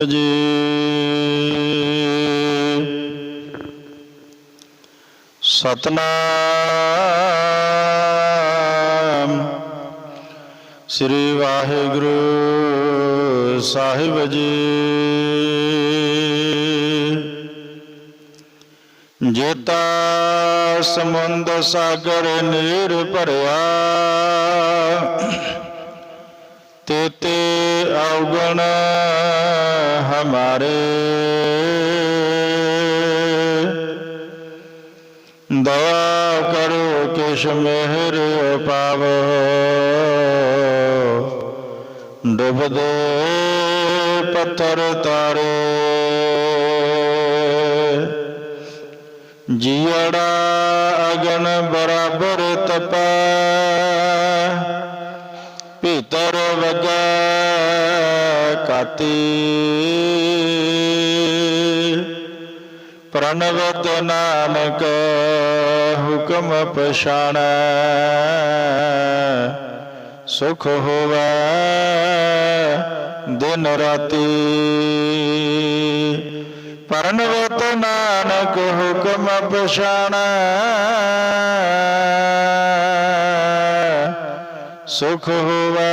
ਜੀ। ਸਤਨਾਮ ਸ੍ਰੀ ਵਾਹਿਗੁਰੂ ਸਾਹਿਬ ਜੀ। ਜੇਤਾ ਸਮੁੰਦ ਸਾਗਰ ਨੀਰ ਭਰਿਆ ਤੇਤੇ ਔਗਣਾ ਹਮਾਰੇ ਦਇਆ ਕਰੋ ਕਿਛ ਮਿਹਰ ਪਾਵੋ। ਡੁੱਬਦੇ ਪੱਥਰ ਤਾਰੇ। ਜੀੜਾ ਅਗਨ ਬਰਾਬਰ ਤਪੈ, ਭੀਤਰ ਵਗੈ। ਕਾਤੀ ਪ੍ਰਣਵਤ ਨਾਨਕ ਹੁਕਮ ਪਛਾਣੈ, ਸੁਖ ਹੋਵੈ ਦਿਨ ਰਾਤੀ। ਪਰਨਵਤ ਨਾਨਕ ਹੁਕਮ ਪਛਾਣੈ, ਸੁਖ ਹੋਵੈ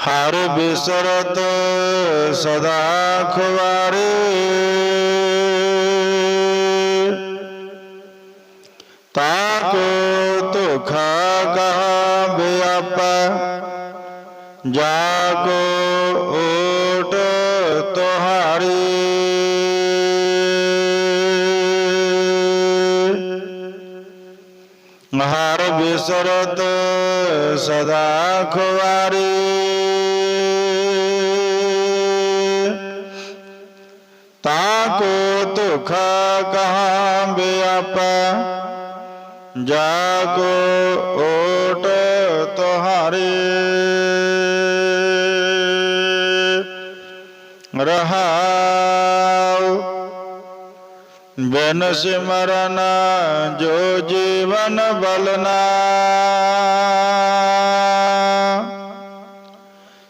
ਹਰ ਬਿਸਰਤ ਸਦਾ ਖੁਆਰੇ ਤਾਕੋ ਧੋਖਾ ਕਹਾ ਬਿਆਪਾ ਜਾ ਕੋ ਓਟ ਤੁਹਾਰੀ। ਹਰ ਬਿਸਰਤ ਸਦਾ ਖੁਆਰੀ ਤਾਕੋ ਧੋਖਾ ਕਹਾ ਬਿਆਪਾ ਜਾਗੋ ਓਟ ਤੁਹਾਰੇ। ਰਹਾਉ ਬਿਨ ਸਿਮਰਨ ਜੋ ਜੀਵਨ ਬਲਨਾ।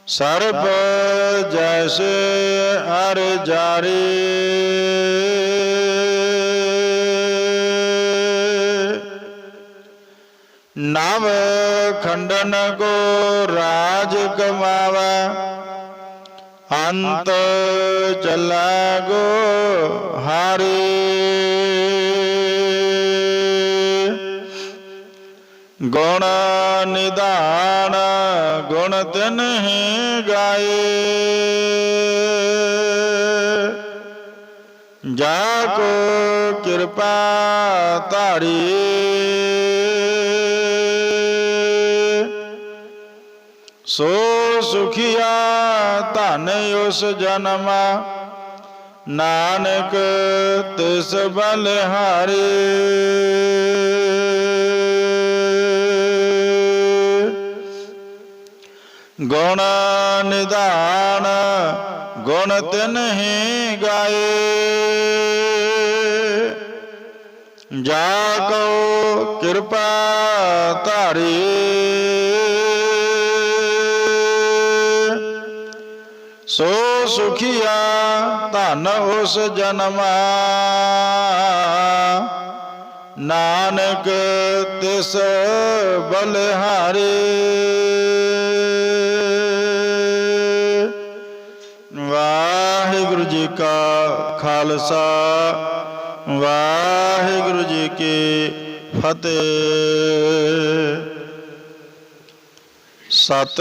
ਸਰਬ ਜੈਸੇ ਹਰ ਜਾਰੀ। ਨਵ ਖੰਡਨ ਕੋ ਰਾਜ ਕਮਾਵਾ। ਅੰਤ ਚਲਾ ਗੋ ਹਾਰੇ। ਗੁਣ ਨਿਧਾਨ ਗੁਣ ਤਿਨ ਹੀ ਗਾਏ। ਜਾ ਕੋ ਕਿਰਪਾ ਧਾਰੀ। ਸੋ ਸੁਖੀਆ ਧਨ ਉਸ ਜਨਮ। ਨਾਨਕ ਤਿਸ ਬਲਿਹਾਰੀ। ਗੁਣ ਨਿਧਾਨ, ਗੁਣ ਤਿਨ ਹੀ ਗਾਏ। ਜਾ ਕੋ ਕਿਰਪਾ ਧਾਰੀ। ਸੋ ਸੁਖੀਆ ਧਨ ਉਸ ਜਨਮ। ਨਾਨਕ ਤਿਸ ਬਲਿਹਾਰੀ। ਵਾਹਿਗੁਰੂ ਜੀ ਕਾ ਖਾਲਸਾ, ਵਾਹਿਗੁਰੂ ਜੀ ਕੀ ਫਤਿਹ। ਸਤ